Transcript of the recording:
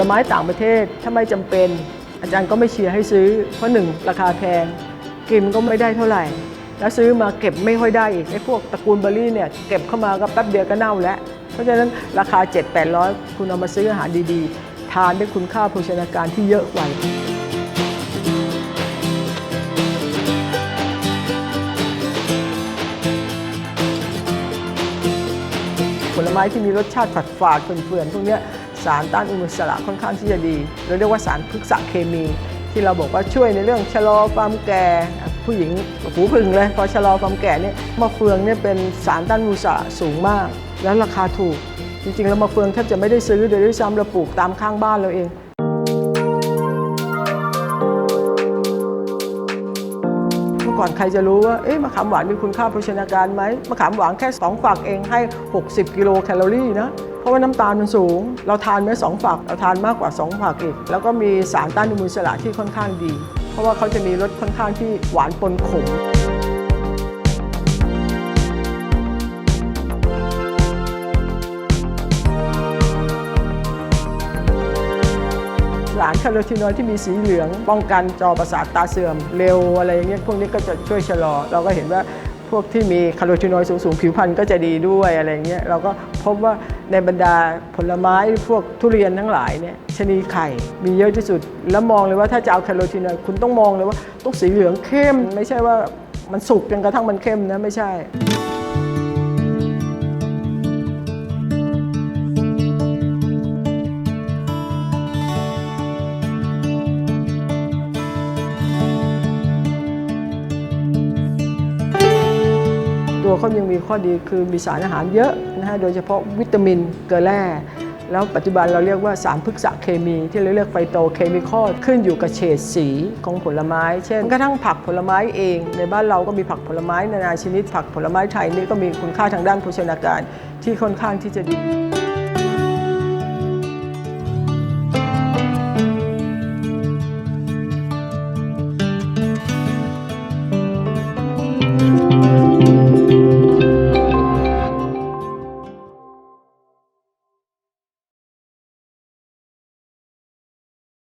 ลไม้ต่างประเทศถ้าไม่จำเป็น อาจารย์ก็ไม่เชียร์ให้ซื้อ เพราะหนึ่งราคาแพงกินก็ไม่ได้เท่าไหร่ แล้วซื้อมาเก็บไม่ค่อยได้อีกไอ้พวกตระกูลเบอร์รี่เนี่ยเก็บเข้ามาก็แป๊บเดียวก็เน่าแล้ว เพราะฉะนั้นราคา 7 8 0 0 คุณเอามาซื้ออาหารดีๆ ทานได้คุณค่าโภชนาการที่เยอะกว่าผลไม้ที่มีรสชาติฝาดฝาดๆเฟื่อนๆพวกเนี้ย สารต้านอนุมูลอิสระค่อนข้างที่จะดีเราเรียกว่าสารพฤกษเคมี ที่เราบอกว่าช่วยในเรื่องชะลอความแก่ผู้หญิงหูพึ่งเลยพอชะลอความแก่เนี่ยมะเฟืองเนี่ยเป็นสารต้านอนุมูลอิสระสูงมาก แล้วราคาถูก จริงๆแล้วมะเฟืองแทบจะไม่ได้ซื้อโดยด้วยซ้ำเราปลูกตามข้างบ้านเราเองเมื่อก่อนใครจะรู้ว่าเอ๊ะมะขามหวานมีคุณค่าโภชนาการไหมมะขามหวานแค่ 2 ฝักเองให้ 60 กิโลแคลอรี่นะ เพราะว่าน้ำตาลมันสูง เราทานไม่สองฝักเราทานมากกว่า 2 ฝักอีก แล้วก็มีสารต้านอนุมูลอิสระที่ค่อนข้างดี เพราะว่าเขาจะมีรสค่อนข้างที่หวานปนขมสารคาร์โรทีนอยด์ที่มีสีเหลือง ป้องกันจอประสาทตาเสื่อม เร็วอะไรอย่างเงี้ยพวกนี้ก็จะช่วยชะลอ เราก็เห็นว่า พวกที่มีคาร์โบไฮเดรตสูงๆ ผิวพรรณก็จะดีด้วยอะไรเงี้ยเราก็พบว่าในบรรดาผลไม้พวกทุเรียนทั้งหลายเนี่ยชนีไข่มีเยอะที่สุด แล้วมองเลยว่าถ้าจะเอาคาร์โบไฮเดรตคุณต้องมองเลยว่าต้องสีเหลืองเข้ม ไม่ใช่ว่ามันสุกจนกระทั่งมันเข้มนะไม่ใช่ ตัวเขายังมีข้อดีคือมีสารอาหารเยอะนะฮะโดยเฉพาะวิตามินเกลือแร่แล้วปัจจุบันเราเรียกว่าสารพฤกษเคมีที่เราเรียกไฟโตเคมีคอลขึ้นอยู่กับเฉดสีของผลไม้ เช่นกระทั่งผักผลไม้เอง ในบ้านเราก็มีผักผลไม้นานาชนิด ผักผลไม้ไทยนี่ก็มีคุณค่าทางด้านโภชนาการที่ค่อนข้างที่จะดีอ